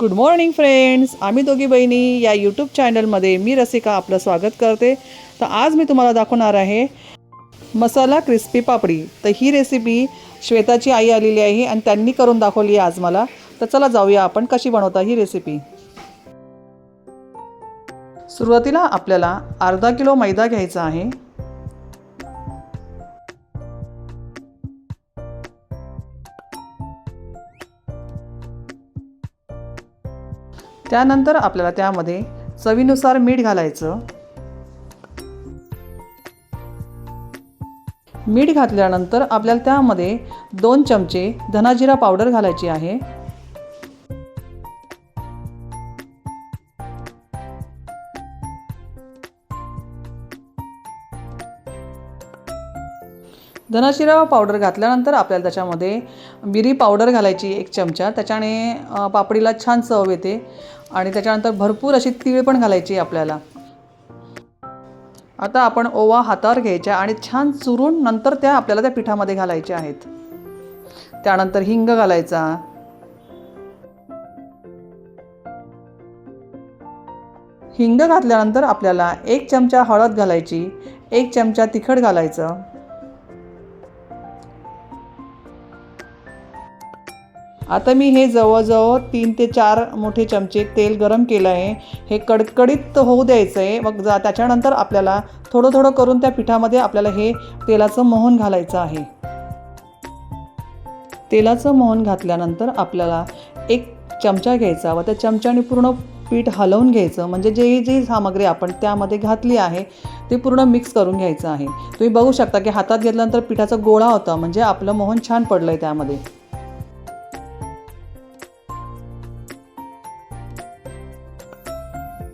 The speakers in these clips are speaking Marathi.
गुड मॉर्निंग फ्रेंड्स आम्ही दोघी बहिणी या यूट्यूब चॅनलमध्ये मी रसिका आपलं स्वागत करते. तर आज मी तुम्हाला दाखवणार आहे मसाला क्रिस्पी पापडी. तर ही रेसिपी श्वेताची आई आलेली आहे आणि त्यांनी करून दाखवली आहे आज मला. तर चला जाऊया आपण कशी बनवता ही रेसिपी सुरुवातीला आपल्याला अर्धा किलो मैदा घ्यायचा आहे. त्यानंतर आपल्याला त्यामध्ये चवीनुसार मीठ घालायचं. मीठ घातल्यानंतर आपल्याला त्यामध्ये दोन चमचे धनाजिरा पावडर घालायची आहे. धनशिरा पावडर घातल्यानंतर आपल्याला त्याच्यामध्ये मिरी पावडर घालायची एक चमचा. त्याच्याने पापडीला छान चव येते आणि त्याच्यानंतर भरपूर अशी तीळ पण घालायची आपल्याला. आता आपण ओवा हातावर घ्यायच्या आणि छान चुरून नंतर त्या आपल्याला त्या पिठामध्ये घालायच्या आहेत. त्यानंतर हिंग घालायचा. हिंग घातल्यानंतर आपल्याला एक चमचा हळद घालायची एक चमचा तिखट घालायचं. आता मी हे जवळजवळ तीन ते चार मोठे चमचे तेल गरम केलं आहे. हे कडकडीत होऊ द्यायचं आहे मग जा त्याच्यानंतर आपल्याला थोडं थोडं करून त्या पिठामध्ये आपल्याला हे तेलाचं मोहन घालायचं आहे. तेलाचं मोहन घातल्यानंतर आपल्याला एक चमचा घ्यायचा व त्या चमच्याने पूर्ण पीठ हलवून घ्यायचं. म्हणजे जे जी सामग्री आपण त्यामध्ये घातली आहे ते पूर्ण मिक्स करून घ्यायचं आहे. तुम्ही बघू शकता की हातात घेतल्यानंतर पिठाचा गोळा होता. म्हणजे आपलं मोहन छान पडलं आहे त्यामध्ये.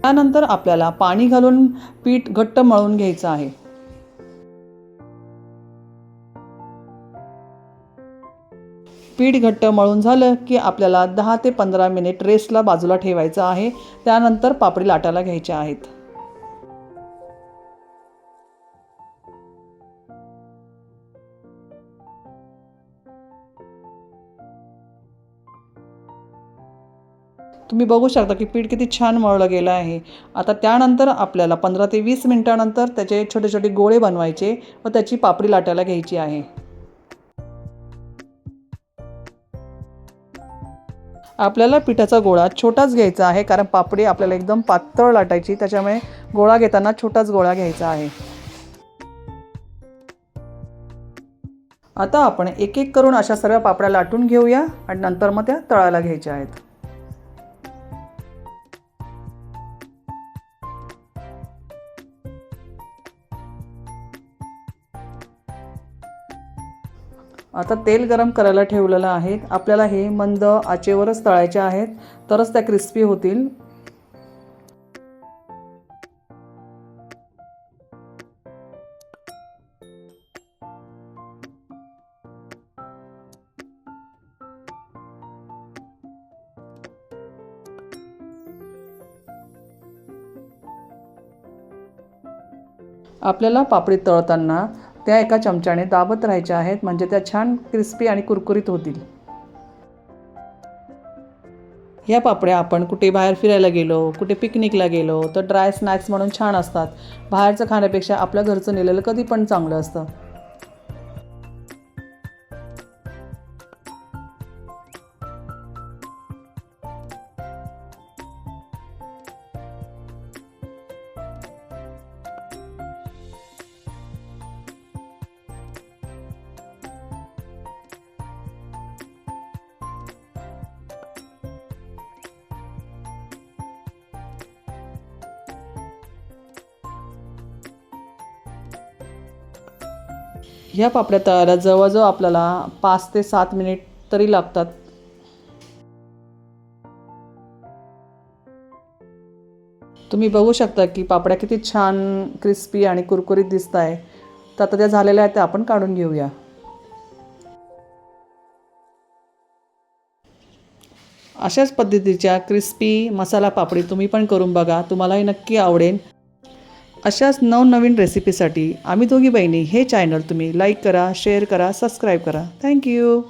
त्यानंतर आपल्याला पाणी घालून पीठ घट्ट मळून घ्यायचं आहे. पीठ घट्ट मळून झालं की आपल्याला दहा ते पंधरा मिनिट रेस्टला बाजूला ठेवायचं आहे. त्यानंतर पापडी लाटायला घ्यायच्या आहेत. तुम्ही बघू शकता की पीठ किती छान मळलं गेलं आहे. आता त्यानंतर आपल्याला पंधरा ते वीस मिनटानंतर त्याचे छोटे छोटे गोळे बनवायचे व त्याची पापडी लाटायला घ्यायची आहे. आपल्याला पिठाचा गोळा छोटाच घ्यायचा आहे कारण पापडी आपल्याला एकदम पातळ लाटायची त्याच्यामुळे गोळा घेताना छोटाच गोळा घ्यायचा आहे. आता आपण एक एक करून अशा सर्व पापड्या लाटून घेऊया आणि नंतर मग त्या तळायला घ्यायच्या आहेत. आता तेल गरम करायला ठेवलेलं आहे. आपल्याला हे मंद आचेवरच तळायचे आहेत. तरच त्या क्रिस्पी होतील. आपल्याला पापडी तळताना त्या एका चमच्याने दाबत राहायच्या आहेत म्हणजे त्या छान क्रिस्पी आणि कुरकुरीत होतील. ह्या पापड्या आपण कुठे बाहेर फिरायला गेलो कुठे पिकनिकला गेलो तर ड्राय स्नॅक्स म्हणून छान असतात. बाहेरचं खाण्यापेक्षा आपल्या घरचं नेलेलं कधी पण चांगलं असतं. ह्या पापड्या तळायला जवळजवळ आपल्याला पाच ते सात मिनिट तरी लागतात. तुम्ही बघू शकता की पापड्या किती छान क्रिस्पी आणि कुरकुरीत दिसत आहे तर आता त्या झालेल्या आहेत त्या आपण काढून घेऊया. अशाच पद्धतीच्या क्रिस्पी मसाला पापडी तुम्ही पण करून बघा. तुम्हालाही नक्की आवडेल. अशाच नवनवीन रेसिपीसाठी आम्ही दोघी बहिणी हे चॅनल तुम्ही लाईक करा शेअर करा सबस्क्राईब करा. थँक्यू